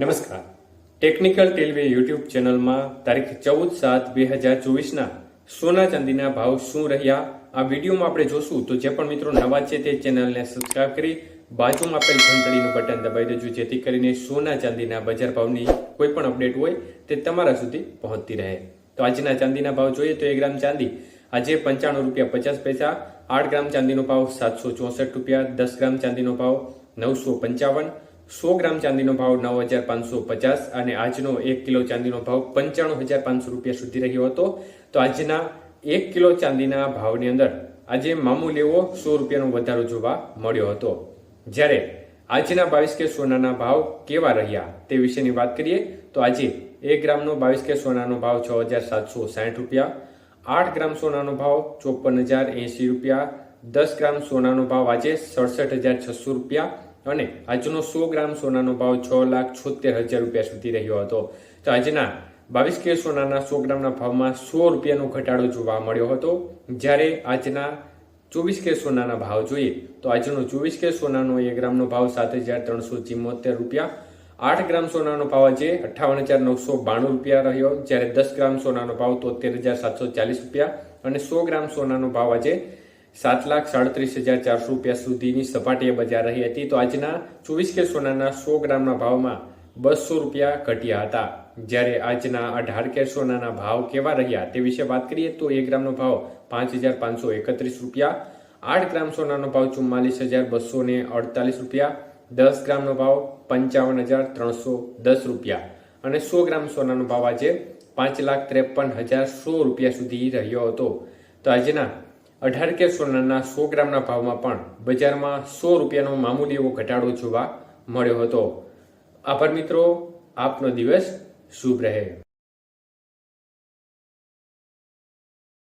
નમસ્કાર. Technical ટેલવે YouTube ચેનલમાં તારીખ ચૌદ સાત બે હજાર ચોવીસના સોના ચાંદીના ભાવ શું રહ્યા? આ વિડીયોમાં આપણે જોશું. તો જે પણ મિત્રો નવા છે તે ચેનલને સબસ્ક્રાઇબ કરી બાજુમાં આપેલ ઘંટડીનું બટન દબાવી દેજો, જેથી કરીને સોના ચાંદીના બજાર ભાવની કોઈ પણ અપડેટ હોય તે તમારા સુધી પહોંચતી રહે. તો આજના ચાંદીના ભાવ જોઈએ તો એક ગ્રામ ચાંદી આજે પંચાણું રૂપિયા પચાસ પૈસા, આઠ ગ્રામ ચાંદીનો ભાવ સાતસો ચોસઠ રૂપિયા, દસ ગ્રામ ચાંદીનો ભાવ નવસો પંચાવન સો ગ્રામ ચાંદીનો ભાવ નવ હજાર પાંચસો પચાસ અને આજનો એક કિલો ચાંદીનો ભાવ પંચાણું હજાર પાંચસો રૂપિયા સુધી રહ્યો હતો. તો આજના એક કિલો ચાંદીના ભાવની અંદર આજે મામૂલી એવો સો રૂપિયાનો વધારો જોવા મળ્યો હતો. જ્યારે આજના બાવીસ કે સોનાના ભાવ કેવા રહ્યા તે વિશેની વાત કરીએ, તો આજે એક ગ્રામનો બાવીસ કે સોનાનો ભાવ છ હજાર સાતસો સાઠ રૂપિયા, આઠ ગ્રામ સોનાનો ભાવ ચોપન હજાર એંસી રૂપિયા, દસ ગ્રામ સોનાનો ભાવ આજે સડસઠ હજાર છસો રૂપિયા અને આજનો સો ગ્રામ સોનાનો ભાવ છ લાખ છોતેર હજાર રૂપિયા સુધી રહ્યો હતો. તો આજના બાવીસ કે સોનાના સો ગ્રામના ભાવમાં સો રૂપિયાનો ઘટાડો જોવા મળ્યો હતો. જ્યારે આજના ચોવીસ કે સોનાના ભાવ જોઈએ, તો આજનો ચોવીસ કે સોનાનો એક ગ્રામનો ભાવ સાત હજાર ત્રણસો ચિમોતેર રૂપિયા. આઠ ગ્રામ સોનાનો ભાવ આજે અઠ્ઠાવન હજાર નવસો બાણું રૂપિયા રહ્યો. જ્યારે દસ ગ્રામ સોનાનો ભાવ તોતેર હજાર સાતસો ચાલીસ રૂપિયા અને સો ગ્રામ સોનાનો ભાવ આજે સાત લાખ સાડત્રીસ હજાર ચારસો રૂપિયા સુધીની સપાટીએ બજાર રહી હતી. તો આજના ચોવીસ કે સોનાના સો ગ્રામના ભાવમાં બસો રૂપિયા ઘટ્યા હતા. જ્યારે આજના અઢાર કે સોનાના ભાવ કેવા રહ્યા તે વિશે વાત કરીએ તો એક ગ્રામનો ભાવ પાંચ હજાર પાંચસો એકત્રીસ રૂપિયા, આઠ ગ્રામ સોનાનો ભાવ ચુમ્માલીસ હજાર બસો ને અડતાલીસ રૂપિયા, દસ ગ્રામનો ભાવ પંચાવન હજાર ત્રણસો દસ રૂપિયા. અને સો ગ્રામ સોનાનો ભાવ આજે પાંચ લાખ ત્રેપન હજાર સો રૂપિયા સુધી રહ્યો હતો. તો આજના અઢાર કે સોનાના સો ગ્રામના ભાવમાં પણ બજારમાં સો રૂપિયાનો મામૂલી એવો ઘટાડો જોવા મળ્યો હતો. આભાર મિત્રો, આપનો દિવસ શુભ રહે.